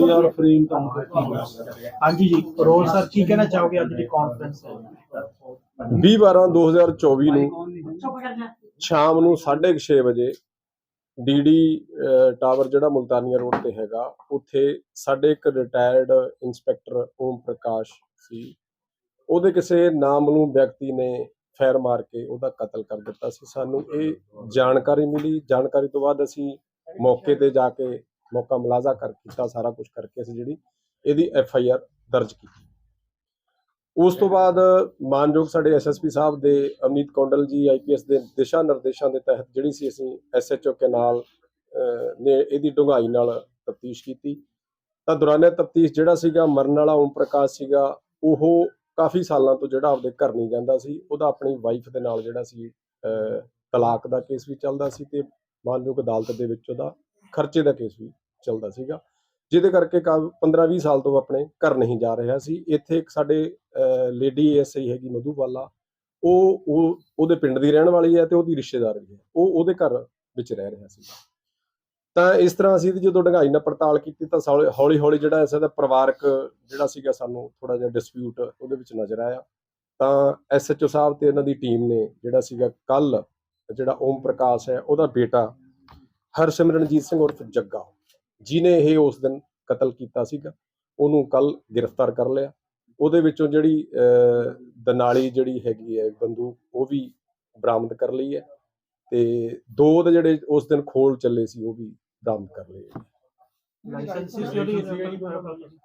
ਯਾਰ ਫਰੇਮ ਕੰਮ ਹਾਂਜੀ ਜੀ ਰੋਲ ਸਰ ਕੀ ਕਹਿਣਾ ਚਾਹੋਗੇ ਅੱਜ ਦੀ ਕਾਨਫਰੰਸ ਹੈ? 20 12 2024 ਨੂੰ ਸ਼ਾਮ ਨੂੰ 6:30 ਵਜੇ ਡੀਡੀ ਟਾਵਰ ਜਿਹੜਾ ਮੁਲਤਾਨੀਆ ਰੋਡ ਤੇ ਹੈਗਾ ਉੱਥੇ ਸਾਡੇ ਇੱਕ ਰਿਟਾਇਰਡ ਇੰਸਪੈਕਟਰ ਓਮ ਪ੍ਰਕਾਸ਼ ਸੀ। ਉਹਦੇ ਕਿਸੇ ਨਾਮਲੂਮ ਵਿਅਕਤੀ ਨੇ ਫੈਰ ਮਾਰ ਕੇ ਉਹਦਾ ਕਤਲ ਕਰ ਦਿੱਤਾ ਸੀ। ਸਾਨੂੰ ਇਹ ਜਾਣਕਾਰੀ ਮਿਲੀ। ਜਾਣਕਾਰੀ ਤੋਂ ਬਾਅਦ ਅਸੀਂ ਮੌਕੇ ਤੇ ਜਾ ਕੇ ਮੌਕਾ ਮੁਲਾਜ਼ਾ ਕਰ ਕੀਤਾ ਸਾਰਾ ਕੁਝ ਕਰਕੇ ਅਸੀਂ ਜਿਹੜੀ ਇਹਦੀ ਐਫ ਆਈ ਆਰ ਦਰਜ ਕੀਤੀ। ਉਸ ਤੋਂ ਬਾਅਦ ਮਾਨਯੋਗ ਸਾਡੇ ਐਸਐਸਪੀ ਸਾਹਿਬ ਦੇ ਅਮਨੀਤ ਕੌਂਡਲ ਜੀ ਆਈਪੀਐਸ ਦੇ ਦਿਸ਼ਾ ਨਿਰਦੇਸ਼ਾਂ ਦੇ ਤਹਿਤ ਜਿਹੜੀ ਸੀ ਅਸੀਂ ਐਸਐਚਓ ਕੈਨਾਲ ਅਹ, ਨੇ ਇਹਦੀ ਡੂੰਘਾਈ ਨਾਲ ਤਫਤੀਸ਼ ਕੀਤੀ। ਤਾਂ ਦੌਰਾਨੇ ਤਫਤੀਸ਼ ਜਿਹੜਾ ਸੀਗਾ ਮਰਨ ਵਾਲਾ ਓਮ ਪ੍ਰਕਾਸ਼ ਸੀਗਾ ਉਹ ਕਾਫੀ ਸਾਲਾਂ ਤੋਂ ਜਿਹੜਾ ਆਪਦੇ ਘਰ ਨਹੀਂ ਜਾਂਦਾ ਸੀ। ਉਹਦਾ ਆਪਣੀ ਵਾਈਫ ਦੇ ਨਾਲ ਜਿਹੜਾ ਸੀ ਅਹ, ਤਲਾਕ ਦਾ ਕੇਸ ਵੀ ਚੱਲਦਾ ਸੀ ਤੇ ਮਾਨਯੋਗ ਅਦਾਲਤ ਦੇ ਵਿੱਚ ਉਹਦਾ ਖਰਚੇ ਦਾ ਕੇਸ ਵੀ ਚੱਲਦਾ ਸੀਗਾ। ਜਿਹਦੇ ਕਰਕੇ 15-20 ਸਾਲ ਤੋਂ ਆਪਣੇ ਘਰ ਨਹੀਂ ਜਾ ਰਿਹਾ ਸੀ। ਇੱਥੇ ਇੱਕ ਸਾਡੇ ਲੇਡੀ ਐਸਆਈ ਹੈਗੀ ਮਧੂਵਾਲਾ ਉਹ ਉਹ, ਉਹਦੇ ਪਿੰਡ ਦੀ ਰਹਿਣ ਵਾਲੀ ਹੈ ਤੇ ਉਹਦੀ ਰਿਸ਼ਤੇਦਾਰ ਵੀ ਹੈ। ਉਹ, ਉਹਦੇ ਘਰ ਵਿੱਚ ਰਹਿ ਰਿਹਾ ਸੀ। ਤਾਂ ਇਸ ਤਰ੍ਹਾਂ ਅਸੀਂ ਜਦੋਂ ਡੰਗਾਈ ਨਾਲ ਪੜਤਾਲ ਕੀਤੀ ਤਾਂ ਹੌਲੀ ਹੌਲੀ ਜਿਹੜਾ ਇਸ ਦਾ ਪਰਿਵਾਰਕ ਜਿਹੜਾ ਸੀਗਾ ਸਾਨੂੰ ਥੋੜਾ ਜਿਹਾ ਡਿਸਪਿਊਟ ਉਹਦੇ ਵਿੱਚ ਨਜ਼ਰ ਆਇਆ। ਤਾਂ ਐਸਐਚਓ ਸਾਹਿਬ ਤੇ ਇਹਨਾਂ ਦੀ ਟੀਮ ਨੇ ਜਿਹੜਾ ਸੀਗਾ ਕੱਲ ਜਿਹੜਾ ਓਮ ਪ੍ਰਕਾਸ਼ ਹੈ ਉਹਦਾ ਬੇਟਾ ਹਰਸਿਮਰਨਜੀਤ ਸਿੰਘ ਉਰਫ ਜੱਗਾ ਜਿਨੇ ਇਹ ਉਸ ਦਿਨ ਕਤਲ ਕੀਤਾ ਸੀਗਾ ਉਹਨੂੰ ਕੱਲ ਗ੍ਰਿਫਤਾਰ ਕਰ ਲਿਆ। ਉਹਦੇ ਵਿੱਚੋਂ ਜਿਹੜੀ ਦਨਾਲੀ ਜਿਹੜੀ ਹੈਗੀ ਹੈ ਬੰਦੂਕ ਉਹ ਵੀ ਬਰਾਮਦ ਕਰ ਲਈ ਹੈ ਤੇ ਦੋ ਦੇ ਜਿਹੜੇ ਉਸ ਦਿਨ ਖੋਲ ਚੱਲੇ ਸੀ ਉਹ ਵੀ ਬਰਾਮਦ ਕਰ ਲਏ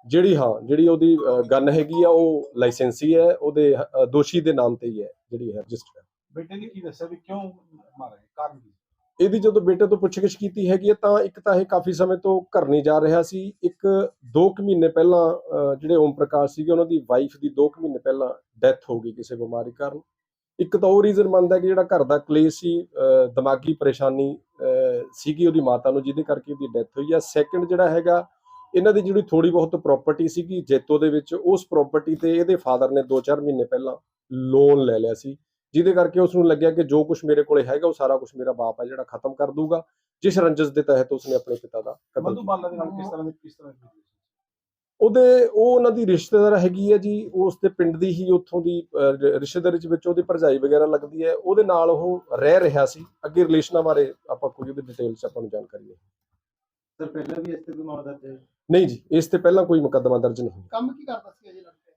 ਜਿਹੜੀ ਹਾਂ ਜਿਹੜੀ ਉਹਦੀ ਗਨ ਹੈਗੀ ਆ ਉਹ ਲਾਇਸੈਂਸੀ ਹੈ ਉਹਦੇ ਦੋਸ਼ੀ ਦੇ ਨਾਮ ਤੇ ਹੀ ਹੈ ਜਿਹੜੀ ਹੈ ਰਜਿਸਟਰ। ਬੇਟੇ ਨੇ ਕੀ ਦੱਸਿਆ ਵੀ ਕਿਉਂ ਮਾਰਿਆ? ਕਾਰਨ ਕੀ ਇਹਦੀ ਜਦੋਂ ਬੇਟੇ ਤੋਂ ਪੁੱਛਗਿੱਛ ਕੀਤੀ ਹੈਗੀ ਹੈ ਤਾਂ ਇੱਕ ਤਾਂ ਇਹ ਕਾਫੀ ਸਮੇਂ ਤੋਂ ਘਰ ਨਹੀਂ ਜਾ ਰਿਹਾ ਸੀ। ਇੱਕ 2 ਮਹੀਨੇ ਪਹਿਲਾਂ ਅਹ, ਜਿਹੜੇ ਓਮ ਪ੍ਰਕਾਸ਼ ਸੀਗੇ ਉਹਨਾਂ ਦੀ ਵਾਈਫ ਦੀ 2 ਮਹੀਨੇ ਪਹਿਲਾਂ ਡੈਥ ਹੋ ਗਈ ਕਿਸੇ ਬਿਮਾਰੀ ਕਾਰਨ। ਇੱਕ ਤਾਂ ਉਹ ਰੀਜ਼ਨ ਮੰਨਦਾ ਕਿ ਜਿਹੜਾ ਘਰ ਦਾ ਕਲੇਸ਼ ਸੀ ਅਹ, ਦਿਮਾਗੀ ਪਰੇਸ਼ਾਨੀ ਅਹ, ਸੀਗੀ ਉਹਦੀ ਮਾਤਾ ਨੂੰ ਜਿਹਦੇ ਕਰਕੇ ਉਹਦੀ ਡੈਥ ਹੋਈ। ਹੈ ਸੈਕੰਡ ਜਿਹੜਾ ਹੈਗਾ ਇਹਨਾਂ ਦੀ ਜਿਹੜੀ ਥੋੜੀ ਬਹੁਤ ਪ੍ਰਾਪਰਟੀ ਸੀਗੀ ਜੇਤੋ ਦੇ ਵਿੱਚ ਉਸ ਪ੍ਰਾਪਰਟੀ ਤੇ ਇਹਦੇ ਫਾਦਰ ਨੇ 2-4 ਮਹੀਨੇ ਪਹਿਲਾਂ ਲੋਨ ਲੈ ਲਿਆ ਸੀ। ਜਿਹਦੇ ਕਰਕੇ ਉਸ ਨੂੰ ਲੱਗਿਆ ਕਿ ਜੋ ਕੁਝ ਮੇਰੇ ਕੋਲੇ ਹੈਗਾ ਉਹ ਸਾਰਾ ਕੁਝ ਮੇਰਾ ਬਾਪ ਹੈ ਜਿਹੜਾ ਖਤਮ ਕਰ ਦੂਗਾ ਜਿਸ ਰੰਜਸ ਦੇ ਤਹਿਤ ਉਸਨੇ ਆਪਣੇ ਪਿਤਾ ਦਾ ਕਤਲ ਕੀਤਾ ਮਧੂਬਾਲਾ ਦੇ ਨਾਲ ਕਿਸ ਤਰ੍ਹਾਂ ਦੇ ਕਿਸ ਤਰ੍ਹਾਂ ਦੀ ਉਹਦੇ ਉਹ ਉਹਨਾਂ ਦੀ ਰਿਸ਼ਤੇਦਾਰ ਹੈਗੀ ਹੈ ਜੀ ਉਸ ਦੇ ਪਿੰਡ ਦੀ ਹੀ ਉੱਥੋਂ ਦੀ ਰਿਸ਼ਤੇਦਾਰੀ ਚ ਵਿੱਚ ਉਹਦੀ ਭਰਜਾਈ ਵਗੈਰਾ ਲੱਗਦੀ ਹੈ। ਉਹਦੇ ਨਾਲ ਉਹ ਰਹਿ ਰਿਹਾ ਸੀ। ਅੱਗੇ ਰਿਲੇਸ਼ਨਾਂ ਬਾਰੇ ਆਪਾਂ ਕੋਈ ਉਹਦੀ ਡਿਟੇਲ ਚ ਆਪਾਂ ਨੂੰ ਜਾਣਕਾਰੀ ਨਹੀਂ। ਸਰ ਪਹਿਲਾਂ ਵੀ ਇਸ ਤੇ ਕੋਈ ਮਾਮਲਾ ਦਰਜ ਹੈ? ਨਹੀਂ ਜੀ ਇਸ ਤੇ ਪਹਿਲਾਂ ਕੋਈ ਮੁਕੱਦਮਾ ਦਰਜ ਨਹੀਂ। ਕੰਮ ਕੀ ਕਰਦਾ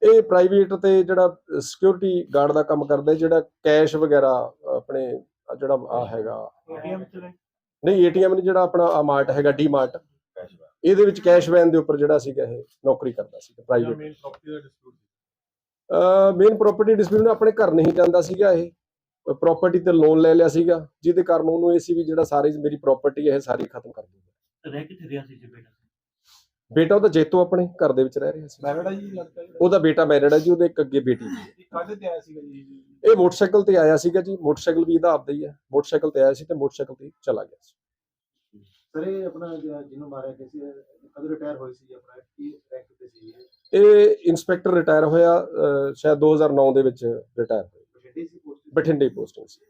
ਇਹ ਪ੍ਰਾਈਵੇਟ ਤੇ ਜਿਹੜਾ ਸਿਕਿਉਰਿਟੀ ਗਾਰਡ ਦਾ ਕੰਮ ਕਰਦਾ ਹੈ, ਜਿਹੜਾ ਕੈਸ਼ ਵਗੈਰਾ ਆਪਣੇ ਜਿਹੜਾ ਆ ਹੈਗਾ। ਏਟੀਐਮ ਨਹੀਂ ਏਟੀਐਮ ਨਹੀਂ ਜਿਹੜਾ ਆਪਣਾ ਆ ਮਾਰਟ ਹੈਗਾ ਡੀ ਮਾਰਟ ਇਹਦੇ ਵਿੱਚ ਕੈਸ਼ ਵੈਨ ਦੇ ਉੱਪਰ ਜਿਹੜਾ ਸੀਗਾ ਇਹ ਨੌਕਰੀ ਕਰਦਾ ਸੀ ਪ੍ਰਾਈਵੇਟ ਮੇਨ ਪ੍ਰਾਪਰਟੀ ਦਾ ਡਿਸਪਿਊਟ ਮੇਨ ਪ੍ਰਾਪਰਟੀ ਡਿਸਪਿਊਟ ਆਪਣੇ ਘਰ ਨਹੀਂ ਜਾਂਦਾ ਸੀਗਾ ਇਹ। ਪ੍ਰਾਪਰਟੀ ਤੇ ਲੋਨ ਲੈ ਲਿਆ ਸੀਗਾ ਜਿਹਦੇ ਕਾਰਨ ਉਹਨੂੰ ਇਹ ਸੀ ਵੀ ਜਿਹੜਾ ਸਾਰੀ ਮੇਰੀ ਪ੍ਰਾਪਰਟੀ ਹੈ ਇਹ ਸਾਰੀ ਖਤਮ ਕਰ ਦੂੰਗਾ ਰਹਿ ਕਿੱਥੇ ਰਿਹਾ ਸੀ ਜੀ ਬੇਟਾ? ਬੇਟਾ ਉਹਦਾ ਜੇਤੋ ਆਪਣੇ ਘਰ ਦੇ ਵਿੱਚ ਰਹਿ ਰਿਹਾ ਸੀ। ਮੈਰਿਡ ਜੀ ਲੜਕਾ? ਉਹਦਾ ਬੇਟਾ ਮੈਰਿਡ ਹੈ ਜੀ ਉਹਦੇ ਇੱਕ ਅੱਗੇ ਬੇਟੀ ਵੀ ਹੈ ਕਾਹਦੇ ਤੇ ਆਇਆ ਸੀਗਾ ਜੀ? ਇਹ ਮੋਟਰਸਾਈਕਲ ਤੇ ਆਇਆ ਸੀਗਾ ਜੀ ਮੋਟਰਸਾਈਕਲ ਵੀ ਇਹਦਾ ਆਪਦਾ ਹੀ ਹੈ। ਮੋਟਰਸਾਈਕਲ ਤੇ ਆਇਆ ਸੀ ਤੇ ਮੋਟਰਸਾਈਕਲ ਤੇ ਹੀ ਚਲਾ ਗਿਆ ਸੀ। ਸਰ ਇਹ ਆਪਣਾ ਜਿਹੜਾ ਜਿਹਨੂੰ ਮਾਰਿਆ ਗਿਆ ਸੀ ਕਦੋਂ ਰਿਟਾਇਰ ਹੋਈ ਸੀ ਆਪਣਾ? ਕੀ ਰੈਂਕ ਤੇ ਸੀ ਇਹ? ਇਹ ਇਨਸਪੈਕਟਰ ਰਿਟਾਇਰ ਹੋਇਆ ਅਹ, ਸ਼ਾਇਦ 2009 ਦੇ ਵਿੱਚ ਰਿਟਾਇਰ ਹੋਇਆ। ਬਠਿੰਡੇ ਸੀ ਪੋਸਟ ਬਠਿੰਡੇ ਪੋਸਟਿੰਗ ਸੀ।